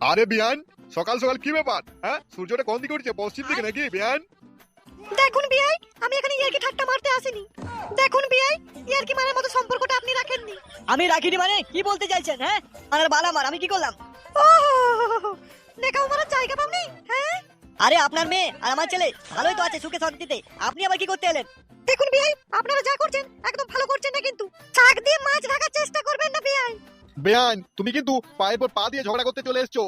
আরে বিয়ান সকাল সকাল কি ব্যাপার? হ্যাঁ? সূর্যটা কোন দিকে উঠছে? পশ্চিম দিকে নাকি বিয়ান? দেখুন বিআই আমি এখানে ইয়ার্কি ঠাট্টা মারতে আসিনি। দেখুন বিআই ইয়ার্কি মারার মতো সম্পর্কটা আপনি রাখেননি। আমি রাখিনি মানে? কি বলতে চাইছেন হ্যাঁ? আমার বাল মার আমি কি করলাম? ও দেখাও মারার জায়গা পাবনি হ্যাঁ? আরে আপনার মেয়ে আর আমার ছেলে ভালোই তো আছে সুখে শান্তিতে। আপনি আবার কি করতে এলেন? দেখুন বিআই আপনারা যা করছেন একদম ভালো করছেন না কিন্তু। চাক দিয়ে মাছ ঢাকার চেষ্টা করবেন না বিআই বেয়ান তুমি কিন্তু পায়ের পর পা দিয়ে ঝগড়া করতে চলে এসছো।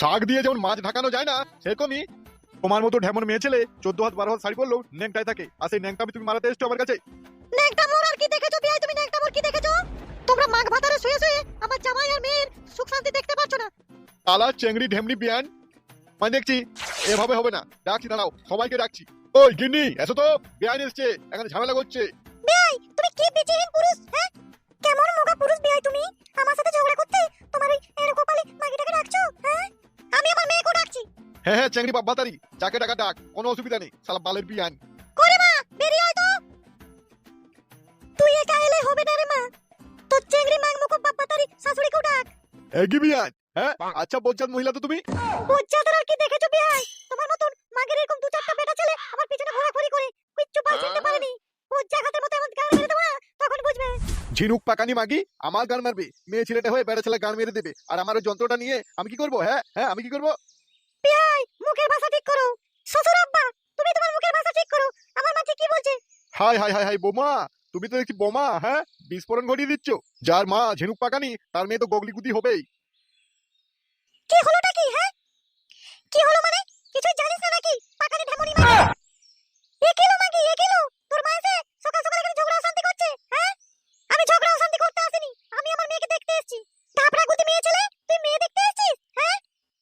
শাক দিয়ে যেমন মাছ ঢাকানো যায় না সেরকমই তোমার মতো ঢেমন মেয়ে ছেলে চোদ্দ হাত বারো হাত শাড়ি পরলেও ন্যাংটাই থাকে। আর সেই ন্যাংটা তুমি মারাতে এসছো আমার কাছে। নেকটা মোর আর কি দেখেছ বিআই তুমি নেকটা মোর কি দেখেছ? তোমরা মাঘ ভাতারে শুয়ে শুয়ে আমার জামাই আর মেয়ের সুখ শান্তি দেখতে পাচ্ছ না। আলা চেংড়ি ঢেমনি বিয়ান। মানে দেখছি এভাবে হবে না। ডাকছি দাঁড়াও সবাইকে ডাকছি ওই গিন্নি এসো তো। বিয়ান এসছে এখানে ঝামেলা করছে। বিআই তুমি কি বিচিহীন পুরুষ হ্যাঁ? কেমন মোগা পুরুষ বিআই তুমি? আমার সাথে ঝগড়া করতে তোমার ওই এরকম পালি মাগিটাকে ডাকছো হ্যাঁ? আমি আমার মেয়েকে ডাকছি। হ্যাঁ হ্যাঁ চেংড়ি বাব্বা তারি যাকে ডাকা ডাক কোনো অসুবিধা নেই সালা বালের বিয়ান। করে মা বেরিয়ে আয় তো। তুই একা এলে হবে না রে মা। তোর চেংড়ি মাং মুখ বাপ্পা তারি শাশুড়িকেও ডাক। এগি বিয়ান? হ্যাঁ? আচ্ছা বজ্জাত মহিলা তো তুমি? বজ্জাতের আর কি দেখেছ বিহাই তোমার মতন মাগের এরকম দু চারটা বেটা ছেলে আমার পিছনে ঘোরাঘুরি করে। ঝিনুক পাকানি মাগি আমার গান মারবে। মেয়ে ছেলেটা হয়ে বেড়া ছেলে গান মেরে দেবে। আর আমার ওই যন্ত্রটা নিয়ে আমি কি করব হ্যাঁ? হ্যাঁ আমি কি করব? বিহাই মুখের ভাষা ঠিক করো। শ্বশুর আব্বা তুমি তোমার মুখের ভাষা ঠিক করো। আমার মা ঠিকই বলছে। হাই হাই হাই হাই বোমা তুমি তো দেখছি বোমা হ্যাঁ? বিস্ফোরণ ঘটিয়ে দিচ্ছ। যার মা ঝিনুক পাকানি তার মেয়ে তো গগলি গুদি হবেই। কি হলোটা কি হ্যাঁ? কি হলো মানে? কিছুই জানিস না নাকি? পাকানি ঢেমনি মানে এ কিলো মাগি এ কিলো তোর মা এসে সকাল সকাল এখানে ঝগড়া অশান্তি করছে হ্যাঁ আমি ঝগড়া অশান্তি করতে আসিনি আমি আমার মেয়েকে দেখতে এসেছি ধাপড়া গুদি মেয়ে ছেলে তুই মেয়ে দেখতে এসেছিস হ্যাঁ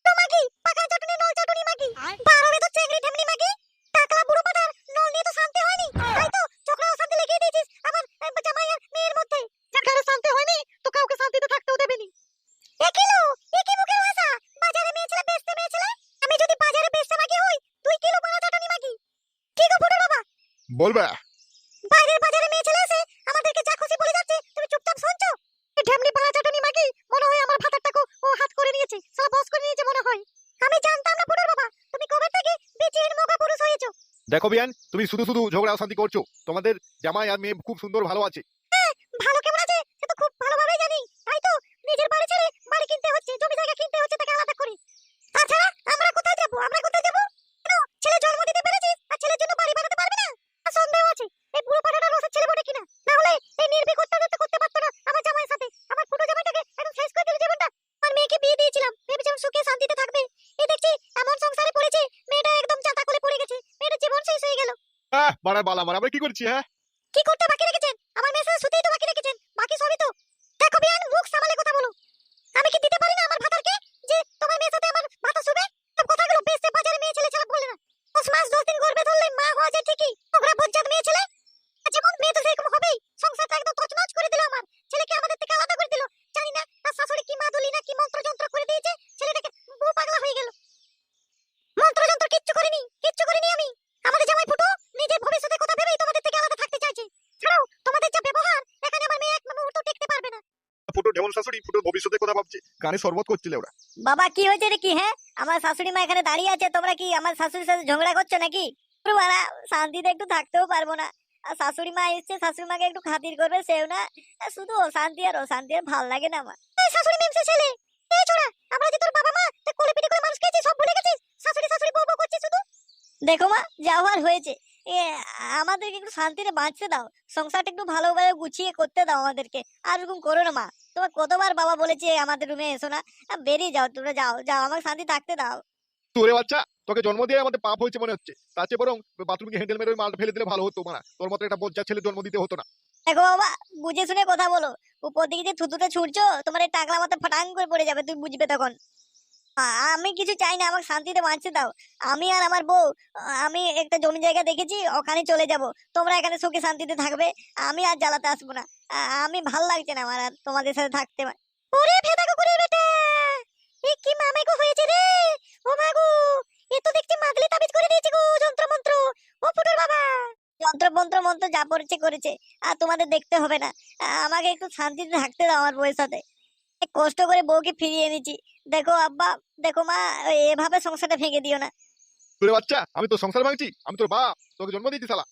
তো মাগি পাকা চটনি নল চটনি মাগি বারোলে তো চেংড়ি ঢেমনি মাগি টাকলা বুড়ো মাথার নল নিয়ে তো শান্তি হয়নি তাই তো ঝগড়া অশান্তি লেগেই দিয়েছিস আমার আহ, জামাই আর মেয়ের মধ্যে যেখানে শান্তি হয়নি তো কাউকে শান্তিতে থাকতেও দেবেনি এ কিলো এ কি মুখের ভাষা বাজারে মেয়ে ছেলে বেচতে মেয়ে ছেলে আমি যদি বাজারে বেচতে মাগি হই দুই কিলো পাঁচ চাটনি মাগি কি গো ফুটো বাবা বলবে? বাইরের বাজারে মেয়ে ছেলে আসে আমাদেরকে যা খুশি বলে যাচ্ছে তুমি চুপচাপ শুনছো? এই ঢেমনি পাড়া চাটনি মাগি মনে হয় আমার ভাতারটাকে ও হাত করে নিয়েছে সব বস করে নিয়েছে মনে হয়। আমি জানতাম না ফুটোর বাবা তুমি কবে থেকে বেচিহীন মগা পুরুষ হয়েছো? দেখো বিয়ান তুমি শুধু শুধু ঝগড়া অশান্তি করছ। তোমাদের জামাই আর মেয়ে খুব সুন্দর ভালো আছে। বাড়ার বালা মারা। আমরা কি করছি হ্যাঁ কি করতে বাকি রেখেছেন আমার মেয়ের সাথে শুতেই তো বাকি রেখেছেন বাকি সবই তো দেখো বিয়ান মুখ সামালে কথা বলো আমি কি দিতে পারি না আমার ভাতারকে যে তোমার মেয়ের সাথে আমার ভাতা শুবে সব কথাগুলো বেসতে বাজারে মেয়ে ছেলে ছাড়া বলে না দশ মাস দশ দিন গর্ভে ধরলে মা হওয়া যায় ঠিকই ওরা বজ্জাত মেয়ে ছেলে আর যেমন মেয়ে তো সেরকম হবেই সংসারটা একদম তছনছ করে দিল আমার ছেলেকে আমাদের থেকে আলাদা করে দিল জানি না তার শাশুড়ি কি মাদুলি না কি মন্ত্রযন্ত্র করে দিয়েছে ছেলেটাকে বউ পাগলা হয়ে গেল মন্ত্রযন্ত্র কিচ্ছু করিনি কিচ্ছু করিনি আমি আমাদের জামাই ফুটো নিজের ভবিষ্যতের কথা ভেবেই তোমাদের থেকে আলাদা থাকতে চাইছে ছাড়াও তোমাদের যা ব্যবহার এখানে আমার মেয়ে এক মুহূর্ত টিকতে পারবে না ফুটো ঢেমন শাশুড়ি ফুটোর ভবিষ্যতের কথা কানে শরবত করছিলে ওরা। বাবা, কি হয়েছে রে কি হ্যাঁ? আমার শাশুড়ি মা এখানে দাঁড়িয়ে আছে, তোমরা কি আমার শাশুড়ির সাথে ঝগড়া করছ নাকি? শান্তিতে একটু থাকতেও পারব না। আর শাশুড়ি মা এসছে, শাশুড়ি মাকে একটু খাতির করবে, সেও না। শুধু অশান্তি আর অশান্তি, আর ভালো লাগে না আমার। শাশুড়ি মেমসে ছেলে! এই ছোড়া, আমরা যে তোর বাবা মা কোলে করে মানুষ খেয়েছি, সব ভুলে গেছিস? শাশুড়ি শাশুড়ি, বউ বউ করছিস শুধু? দেখো মা হয়েছে। আমাদেরকে একটু শান্তিতে বাঁচতে দাও। সংসারটা একটু ভালোভাবে গুছিয়ে করতে দাও আমাদেরকে। আর এরকম করো না মা। তোমার কতবার বাবা বলেছে আমাদের রুমে এসো না? বেরিয়ে যাও তোমরা যাও যাও আমাকে শান্তি থাকতে দাও। তোরে বাচ্চা তোকে জন্ম দিয়ে আমাদের পাপ হয়েছে মনে হচ্ছে। তার চেয়ে বরং গিয়ে হ্যান্ডেল মেরে মালটা ফেলে দিলে ভালো হতো মানা তোর মতো একটা বোঝা ছেলে জন্ম দিতে হতো না। দেখো বাবা বুঝে শুনে কথা বলো। উপর দিকে যে থুতুটা ছুটছো তোমার এই টাকলা মাথা ফাটাং করে পড়ে যাবে তুমি বুঝবে তখন। আমি কিছু চাই না আমাকে শান্তিতে বাঁচতে দাও। আমি আর আমার বউ, আমি একটা জমি জায়গা দেখেছি, ওখানে চলে যাব। তোমরা এখানে সুখে শান্তিতে থাকবে, আমি আর জ্বালাতে আসব না। আমি ভালো লাগছে না আমার আর তোমাদের সাথে থাকতে কি ও এ তো তাবিজ করে গো যন্ত্র মন্ত্র ও যন্ত্র মন্ত্র মন্ত্র যা করেছে, আর তোমাদের দেখতে হবে না। আমাকে একটু শান্তিতে থাকতে দাও আমার বউয়ের সাথে। কষ্ট করে বউকে ফিরিয়ে এনেছি। দেখো আব্বা দেখো মা এভাবে সংসারটা ভেঙে দিও না। তোর বাচ্চা আমি তোর সংসার ভাঙছি আমি তোর বাপ তোকে জন্ম দিয়েছি শালা।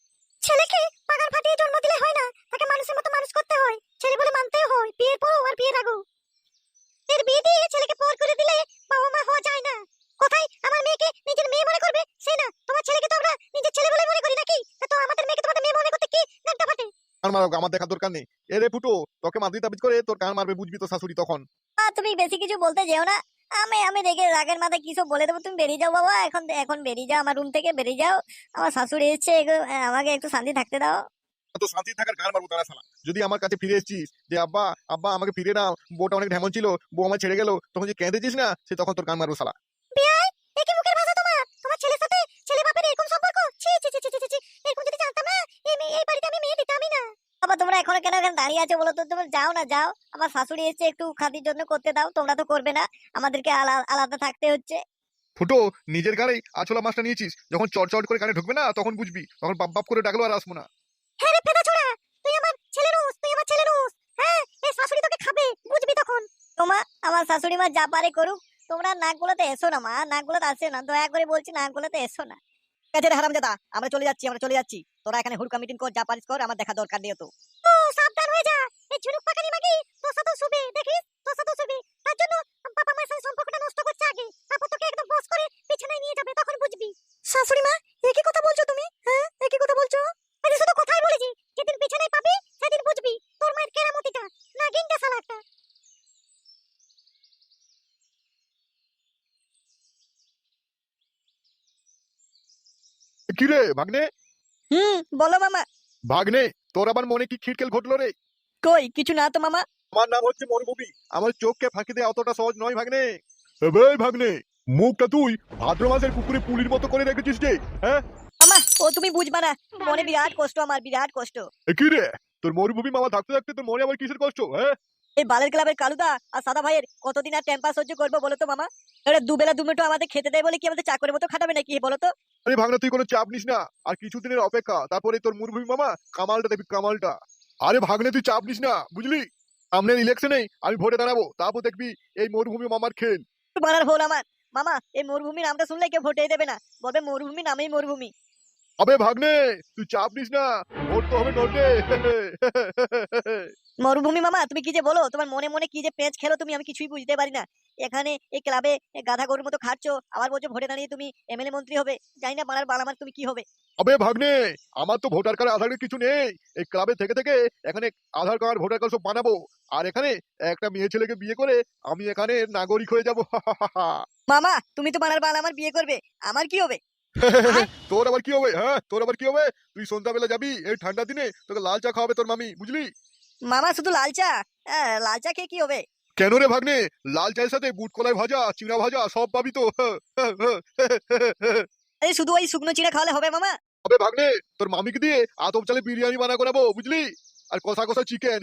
ছেলেকে পাগার ফাটিয়ে জন্ম দিলে হয় না তাকে মানুষের মতো মানুষ করতে হয় ছেলে বলে মানতেই হয় বিয়ের পরও আর বিয়ের আগেও। এর বিয়ে দিয়ে ছেলেকে পর করে দিলে বাবা মা হওয়া যায় না। কোথায় আমার মেয়েকে নিজের মেয়ে মনে করবে? সে না তোমার ছেলেকে তো আমরা নিজের ছেলে বলে মনে করি নাকি? তা তো আমাদের মেয়েকে তোমাদের মেয়ে মনে করতে কি নাকটা ফাটে কান মারো আমার দেখার দরকার নেই। এ রে ফুটো তোকে মাদ্রি তাবিজ করে তোর কান মারবে বুঝবি তো শাশুড়ি তখন। তুমি বেশি কিছু বলতে যেও না। আমি আমি দেখে রাগের মাথায় কি সব বলে দেবো? তুমি বেরিয়ে যাও বাবা এখন এখন বেরিয়ে যাও আমার রুম থেকে বেরিয়ে যাও। আমার শাশুড়ি এসছে আমাকে একটু শান্তি থাকতে দাও। তো শান্তি থাকার গান মারবো তারা শালা? যদি আমার কাছে ফিরে এসেছিস যে আব্বা আব্বা আমাকে ফিরে বউটা অনেক ঢেমন ছিল বউ আমার ছেড়ে গেল তখন যে কেঁদেছিস না সে তখন তোর গান মারবো শালা। একই তোমার? তোমার ছেলের সাথে ছেলে বাপের এরকম সম্পর্ক? ছি ছি ছি ছি ছি, ছি এরকম যদি জানতাম না এই এই বাড়িতে আমি মেয়ে দিতামই না। বাবা তোমরা এখনও কেন এখানে দাঁড়িয়ে আছো বলো তো? তোমরা যাও না যাও। আমার শাশুড়ি এসছে একটু খাতির জন্য করতে দাও। তোমরা তো করবে না। আমাদেরকে আলাদা থাকতে হচ্ছে। ফুটো নিজের গাড়ি আছলা মাছটা নিয়েছিস। যখন চট করে কানে ঢুকবে না তখন বুঝবি। তখন বাপ বাপ করে ডাকলো আর আসব না। হ্যাঁ রে ফেদা ছোড়া তুই আমার ছেলে রুস তুই আমার ছেলে রুস হ্যাঁ এই শাশুড়ি তোকে খাবে বুঝবি তখন। তোমা আমার শাশুড়ি মা যা পারে করুক। তোমরা নাক গুলোতে এসো না মা নাক গুলোতে আসে না। দয়া করে বলছি নাক গুলোতে এসো না। কাছে হারাম হারামজাদা আমরা চলে যাচ্ছি, আমরা চলে যাচ্ছি। তোরা এখানে হুড়কা মিটিং কর, যা পারিস কর, আমার দেখা দরকার নেই তো। সাবধান হয়ে যা এই ঝুনুক পাকানি মাগি তোর সাথে শুবে দেখিস তোর সাথে শুবে তার জন্য বাবা মায়ের সাথে সম্পর্কটা নষ্ট করছে আগে তারপর তোকে একদম বস করে বিছানায় নিয়ে যাবে তখন বুঝবি শাশুড়ি মা একই কথা বলছো তুমি হ্যাঁ একই কথা বলছো আমি শুধু কথাই বলেছি যেদিন বিছানায় পাবি সেদিন বুঝবি তোর মায়ের কেরামতিটা নাগিনটা শালা একটা কি রে ভাগ্নে? হুম বলো মামা। ভাগ্নে তোর আবার মনে কি খিটকেল ঘটলো রে? কই কিছু না তো মামা। আমার নাম হচ্ছে মরুভূমি। আমার চোখকে ফাঁকি দেওয়া অতটা সহজ নয় ভাগ্নে। এবার ভাগ্নে মুখটা তুই ভাদ্র মাসের পুকুরে পুলির মতো করে রেখেছিস রে হ্যাঁ? মামা ও তুমি বুঝবা না। মনে বিরাট কষ্ট আমার বিরাট কষ্ট। কি রে? তোর মরুভূমি মামা থাকতে থাকতে তোর মনে আবার কিসের কষ্ট হ্যাঁ? এই বালের ক্লাবের কালুদা আর সাদা ভাইয়ের কতদিন আর টেম্পার সহ্য করব বলো তো মামা? এরা দুবেলা দুমেটো আমাদের খেতে দেয় বলে কি আমাদের চাকরের মতো খাটাবে নাকি বলো তো? আরে ভাগনা তুই কোনো চাপ নিস না। আর কিছুদিনের অপেক্ষা তারপরে তোর মরুভূমি মামা কামালটা দেখবি কামালটা। আরে ভাগনে তুই চাপ নিস না বুঝলি? সামনের ইলেকশনে আমি ভোটে দাঁড়াবো তারপর দেখবি এই মরুভূমি মামার খেল। মারার হল আমার। মামা এই মরুভূমি নামটা শুনলে কেউ ভোটেই দেবে না। বলবে মরুভূমি নামেই মরুভূমি। আবে ভাগ্নে তুই চাপ নিস না ভোট তো হবে নোটে। মরুভূমি মামা তুমি কি যে বলো? তোমার মনে মনে কি যে পেঁচ খেলো তুমি? আমি কিছুই বুঝতে পারি না। এখানে এই ক্লাবে গাধা গরুর মতো খাচ্ছ আবার বলছো ভোটে দাঁড়িয়ে তুমি এমএলএ মন্ত্রী হবে। জানি না পাড়ার বালামার তুমি কি হবে? আবে ভাগ্নে আমার তো ভোটার কার্ড আধার কার্ড কিছু নেই। এই ক্লাবে থেকে থেকে এখানে আধার কার্ড ভোটার কার্ড সব বানাবো। আর এখানে একটা মেয়ে ছেলেকে বিয়ে করে আমি এখানে নাগরিক হয়ে যাব। মামা তুমি তো পাড়ার বালামার বিয়ে করবে। আমার কি হবে? তোর আবার কি হবে? হ্যাঁ তোর আবার কি হবে? তুই সন্ধ্যাবেলা যাবি এই ঠান্ডা দিনে তোকে লাল চা খাওয়াবে তোর মামি বুঝলি? মামা শুধু লাল চা? হ্যাঁ, লাল চা খেয়ে কি হবে? কেন রে ভাগ্নে? লাল চায়ের সাথে বুট কলাই ভাজা চিংড়া ভাজা সব পাবি তো। আরে শুধু ওই শুকনো চিড়া খাওয়ালে হবে মামা। আবে ভাগ্নে তোর মামিকে দিয়ে আতপ চালে বিরিয়ানি বানা করাবো বুঝলি? আর কষা কষা চিকেন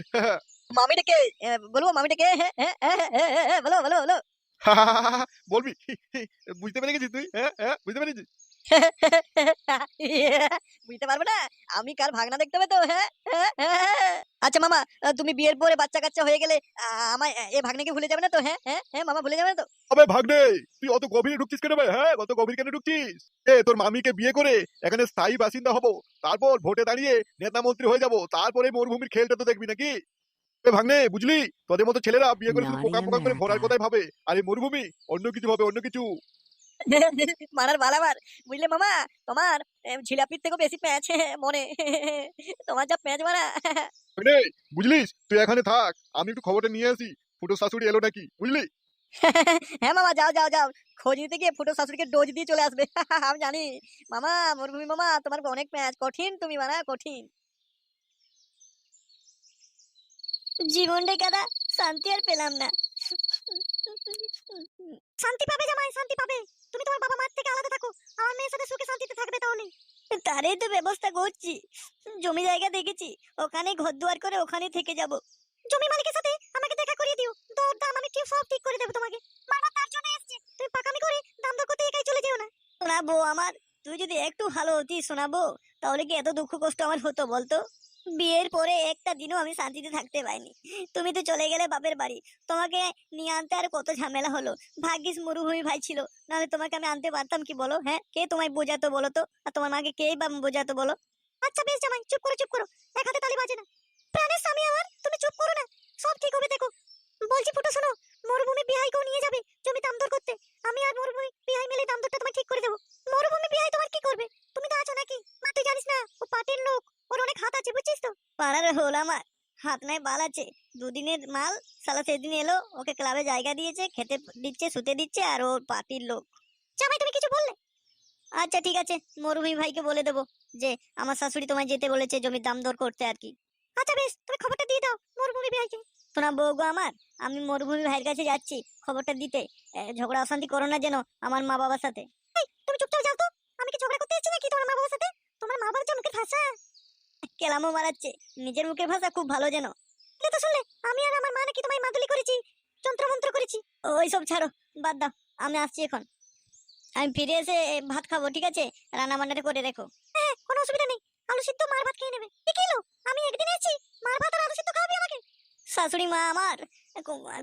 মামিটাকে আহ, বলব মামিটাকে হ্যাঁ হ্যাঁ হ্যাঁ হ্যাঁ, হ্যাঁ, হ্যাঁ, বলো বলো বলো। বলবি? বুঝতে পেরে গেছিস তুই? হ্যাঁ হ্যাঁ বুঝতে পেরেছিস? বুঝতে পারব না? আমি কার ভাগনা দেখতে হবে তো? হ্যাঁ হ্যাঁ, হ্যাঁ। আচ্ছা মামা তুমি বিয়ের পরে বাচ্চা কাচ্চা হয়ে গেলে আমায় এ ভাগনাকে ভুলে যাবে না তো? হ্যাঁ হ্যাঁ হ্যাঁ মামা ভুলে যাবে না তো? আবে ভাগ্নে তুই অত গভীরে ঢুকছিস কেন বে? হ্যাঁ অত গভীর কেন ঢুকছিস? এ তোর মামিকে বিয়ে করে এখানে স্থায়ী বাসিন্দা হব। তারপর ভোটে দাঁড়িয়ে নেতা মন্ত্রী হয়ে যাব। তারপরে মরুভূমির খেলটা তো দেখবি নাকি? এ ভাগ্নে বুঝলি? তোদের মতো ছেলেরা বিয়ে করে পোকা পোকা করে ভরার কথাই ভাবে। আর এই মরুভূমি অন্য কিছু ভাবে অন্য কিছু। মারার বালাবার বুঝলে মামা? তোমার ঝিলাপির থেকেও বেশি প্যাঁচ মনে। তোমার যা প্যাঁচ মারা। বুঝলিস? তুই এখানে থাক আমি একটু খবরটা নিয়ে আসি। ফুটো শাশুড়ি এলো নাকি বুঝলি? হ্যাঁ মামা যাও যাও যাও। খোঁজ নিতে গিয়ে ফুটো শাশুড়িকে ডোজ দিয়ে চলে আসবে। আমি জানি। মামা মরুভূমি মামা তোমার অনেক প্যাঁচ। কঠিন তুমি মানা কঠিন। জীবনটা কাদা শান্তি আর পেলাম না। শান্তি পাবে জামাই শান্তি পাবে। তুমি তোমার বাবা মার থেকে আলাদা থাকো। আমার মেয়ের সাথে সুখে শান্তিতে থাকবে তাহলে তারই তো ব্যবস্থা করছি। জমি জায়গা দেখেছি। ওখানে ঘর দুয়ার করে ওখানেই থেকে যাব। জমি মালিকের সাথে আমাকে দেখা করিয়ে দিও। দর দাম আমি ঠিক সব ঠিক করে দেবো তোমাকে। বাবা তার জন্য এসছে। তুমি পাকামি করে দাম দর করতে একাই চলে যেও না। শোনাবো আমার, তুই যদি একটু ভালো হতিস শোনাবো তাহলে কি এত দুঃখ কষ্ট আমার হতো বলতো? বিয়ের পরে একটা দিনও আমি শান্তিতে থাকতে পাইনি তুমি তো চলে গেলে বাপের বাড়ি। তোমাকে নিয়ে আনতে আর কত ঝামেলা হলো? ভাগ্যিস মরুভূমি ভাই ছিল, নাহলে তোমাকে আমি আনতে পারতাম কি বলো হ্যাঁ? কে তোমায় বোঝাতো বলো তো? আর তোমার মাকে কেই বা বোঝাতো বলো? আচ্ছা বেশ জামাই, চুপ করো চুপ করো। এক হাতে তালি বাজে না। প্রাণের স্বামী আমার, তুমি চুপ করো না। সব ঠিক হবে, দেখো। বলছি, ফুটো, শোনো। মরুভূমি বিহাইকেও নিয়ে যাবে জমি দাম দর করতে? আমি আর মরুভূমি বিহাই মিলে দাম দরটা তোমায় ঠিক করে দেবো। মরুভূমি বিহাই তোমার কি করবে? তুমি তো আছো নাকি? মা, তুই জানিস না, ও পাটের লোক। ওর অনেক হাত আছে, বুঝছিস তো? পাড়ার হল আমার। হাত নাই, বাল আছে। দুদিনের মাল, সালা সেদিন এলো, ওকে ক্লাবে জায়গা দিয়েছে, খেতে দিচ্ছে, শুতে দিচ্ছে, আর ও পার্টির লোক। জামাই তুমি কিছু বললে? আচ্ছা ঠিক আছে। মরুভূমি ভাইকে বলে দেবো যে, আমার শাশুড়ি তোমায় যেতে বলেছে, জমির দাম দর করতে আর কি। আচ্ছা বেশ তুমি খবরটা দিয়ে দাও মরুভূমি বিহাইকে শোনা বউগো আমার, আমি মরুভূমি ভাইয়ের কাছে যাচ্ছি খবরটা দিতে। ঝগড়া অশান্তি করো না যেন আমার মা বাবার সাথে। কেলামও মারাচ্ছে নিজের মুখের ভাষা খুব ভালো যেন। তো শুনলে, আমি আর আমার মা নাকি তোমায় মাদুলি করেছি? যন্ত্রমন্ত্র করেছি? ওইসব ছাড়ো, বাদ দাও, আমি আসছি এখন। আমি ফিরে এসে ভাত খাব, ঠিক আছে? রান্না বান্নাটা করে রেখো। হ্যাঁ কোনো অসুবিধা নেই। আলু সিদ্ধ মার ভাত খেয়ে নেবে। কি আমি একদিন এসেছি, মার ভাত আর আলু সিদ্ধ খাওয়াবি আমাকে? শাশুড়ি মা আমার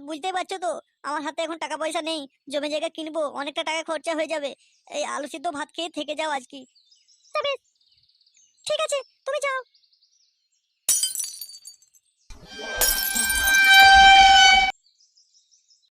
বুঝতেই পারছ তো, আমার হাতে এখন টাকা পয়সা নেই। জমি জায়গা কিনবো, অনেকটা টাকা খরচা হয়ে যাবে। এই আলু সিদ্ধ ভাত খেয়ে থেকে যাও আজকে। ঠিক আছে, তুমি বেশ